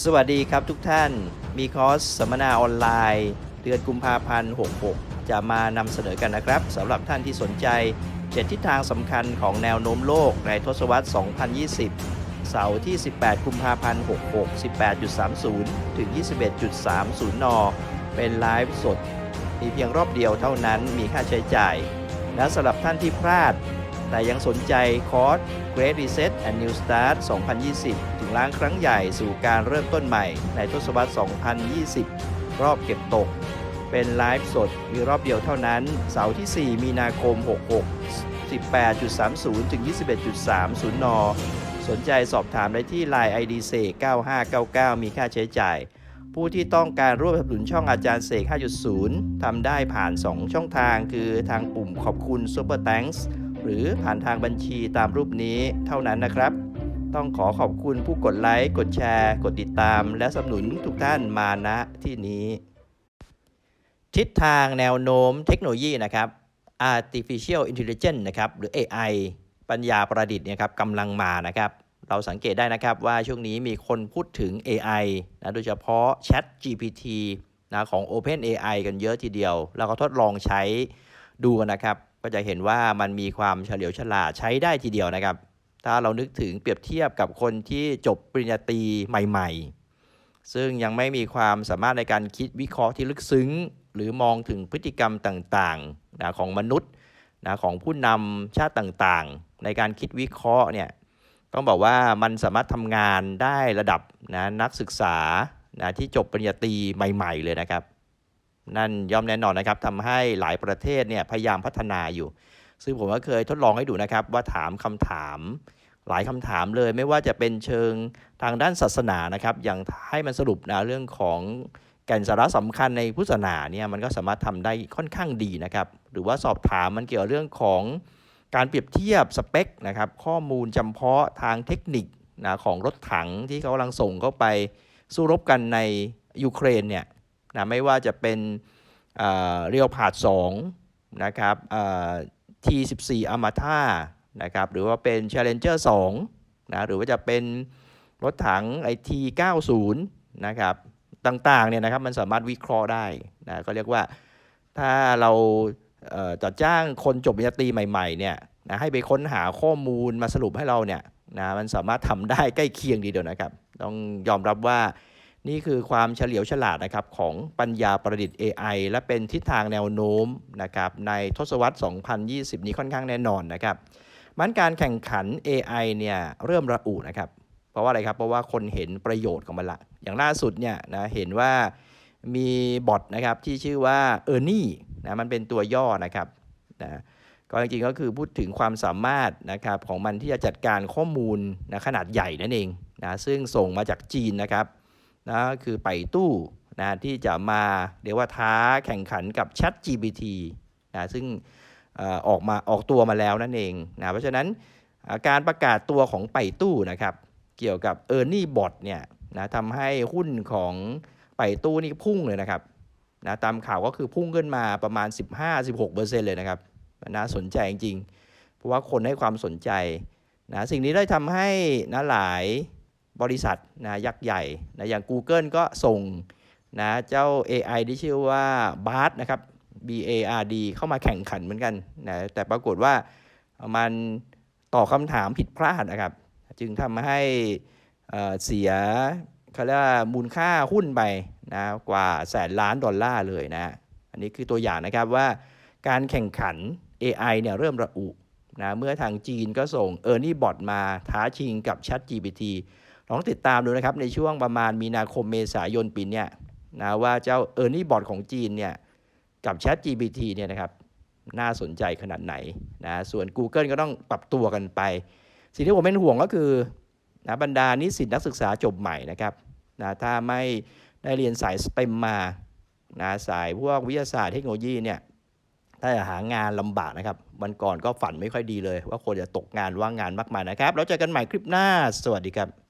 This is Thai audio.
สวัสดีครับทุกท่านมีคอร์สสัมมนาออนไลน์ เดือนกุมภาพันธ์66 จะมานำเสนอกันนะครับสำหรับท่านที่สนใจ 7 ทิศทางสำคัญของแนวโน้มโลกในทศวรรษ 2020 เสาร์ที่ 18 กุมภาพันธ์66 18.30 ถึง 21.30 น เป็นไลฟ์สด มีเพียงรอบเดียวเท่านั้นมีค่าใช้จ่าย และสำหรับท่านที่พลาด แต่ยังสนใจคอร์ส Great Reset and New Start 2020 ถึงล้างครั้งใหญ่สู่การเริ่มต้นใหม่ในทศวรรษ 2020 รอบเก็บตก เป็นไลฟ์สดมีรอบเดียวเท่านั้น เสาร์ที่ 4 มีนาคม 66 18.30 ถึง 21.30 น สนใจสอบถามได้ที่ Line ID เสก9599 มีค่าใช้จ่าย ผู้ที่ต้องการร่วมสนับสนุนช่องอาจารย์เสก 5.0 ทำได้ผ่าน 2 ช่องทางคือทางปุ่มขอบคุณ Super Thanks หรือผ่านทางบัญชีตามรูปนี้เท่านั้นนะครับ ต้องขอขอบคุณผู้กดไลค์ กดแชร์ กดติดตาม และสนับสนุนทุกท่านมาณที่นี้ ทิศทางแนวโน้มเทคโนโลยีนะครับ artificial intelligence นะครับหรือ AI ปัญญาประดิษฐ์เนี่ยครับกำลังมานะครับ เราสังเกตได้นะครับว่าช่วงนี้มีคนพูดถึง AI นะโดยเฉพาะ Chat GPT นะของ Open AI กันเยอะทีเดียว แล้วก็ทดลองใช้ดูนะครับ ก็จะเห็นว่ามันมีความเฉลียวฉลาดใช้ได้ทีเดียวนะครับ ถ้าเรานึกถึงเปรียบเทียบกับคนที่จบปริญญาตรีใหม่ ๆ ซึ่งยังไม่มีความสามารถในการคิดวิเคราะห์ที่ลึกซึ้ง หรือมองถึงพฤติกรรมต่างๆนะของมนุษย์นะของผู้นำชาติต่างๆ ในการคิดวิเคราะห์เนี่ยต้องบอกว่ามันสามารถทำงานได้ระดับนะนักศึกษานะที่จบปริญญาตรีใหม่ ๆ เลยนะครับ นั่นย่อมแน่นอนนะครับทำให้หลายประเทศเนี่ยพยายามพัฒนาอยู่ ซึ่งผมก็เคยทดลองให้ดูนะครับว่าถามคำถามหลายคำถามเลยไม่ว่าจะเป็นเชิงทางด้านศาสนานะครับ อย่างให้มันสรุปนะเรื่องของแก่นสาระสำคัญในพุทธศาสนาเนี่ยมันก็สามารถทำได้ค่อนข้างดีนะครับ หรือว่าสอบถามมันเกี่ยวกับเรื่องของการเปรียบเทียบสเปคนะครับ ข้อมูลจำเพาะทางเทคนิคนะของรถถังที่เขากำลังส่งเข้าไปสู้รบกันในยูเครนเนี่ย นะไม่ว่าจะเป็นเรียวพาดสองนะครับเอ่อ T14 a m a t a นะครับหรือว่าเป็น Challenger 2นะหรือว่าจะเป็นรถถังไอ T90 นะครับต่างๆเนี่ยนะครับมันสามารถวิเคราะห์ได้นะก็เรียกว่าถ้าเราจัดจ้างคนจบปริญญาตรีใหม่ๆเนี่ยนะให้ไปค้นหาข้อมูลมาสรุปให้เราเนี่ยนะมันสามารถทำได้ใกล้เคียงดีเดียวนะครับ ต้องยอมรับว่า นี่คือความเฉลียวฉลาดนะครับของปัญญาประดิษฐ์ AI และเป็นทิศทางแนวโน้มนะครับในทศวรรษ 2020 นี้ค่อนข้างแน่นอนนะครับมันการแข่งขัน AI เนี่ยเริ่มระอุนะครับ เพราะว่าอะไรครับ เพราะว่าคนเห็นประโยชน์ของมันละ อย่างล่าสุดเนี่ยนะเห็นว่ามีบอทนะครับที่ชื่อว่า e a r n i e นะมันเป็นตัวย่อนะครับนะก็จริงๆก็คือพูดถึงความสามารถนะครับของมันที่จะจัดการข้อมูลนะขนาดใหญ่นั่นเองนะซึ่งส่งมาจากจีนนะครับ นะคือไปตู้นะที่จะมาเรียกว่าท้าแข่งขันกับ Chat GPT นะซึ่งออกมาออกตัวมาแล้วนั่นเองนะเพราะฉะนั้นการประกาศตัวของไปตู้นะครับเกี่ยวกับ e a r n i e Bot เนี่ยนะทำให้หุ้นของไปตู้นี่พุ่งเลยนะครับนะตามข่าวก็คือพุ่งขึ้นมาประมาณ 15-16%เลยนะครับน่าสนใจจริงๆ เพราะว่าคนให้ความสนใจนะสิ่งนี้ได้ทำให้นะหลาย บริษัทนะยักษ์ใหญ่นะอย่าง Google ก็ส่งนะเจ้า AI ที่ชื่อว่า BARD นะครับ B A R D เข้ามาแข่งขันเหมือนกันนะแต่ปรากฏว่ามันตอบคำถามผิดพลาดนะครับ จึงทำให้เสียเขาเรียกว่ามูลค่าหุ้นไปนะกว่าแสนล้านดอลลาร์เลยนะ อันนี้คือตัวอย่างนะครับว่าการแข่งขัน AI เนี่ยเริ่มระอุนะเมื่อทางจีนก็ส่ง e a r n i e Bot มาท้าชิงกับ Chat GPT ลองติดตามดูนะครับในช่วงประมาณมีนาคมเมษายนปีนี้นะว่าเจ้า e a r n i e Bot ของจีนเนี่ยกับ Chat GPT เนี่ยนะครับน่าสนใจขนาดไหนนะส่วน Google ก็ต้องปรับตัวกันไป สิ่งที่ผมเป็นห่วงก็คือนะบรรดานิสิตนักศึกษาจบใหม่นะครับนะถ้าไม่ได้เรียนสายสเต็มมานะสายพวกวิทยาศาสตร์เทคโนโลยีเนี่ยถ้าจะหางานลำบากนะครับวันก่อนก็ฝันไม่ค่อยดีเลย ว่าคนจะตกงานว่างงานมากมายนะครับ แล้วเจอกันใหม่คลิปหน้า สวัสดีครับ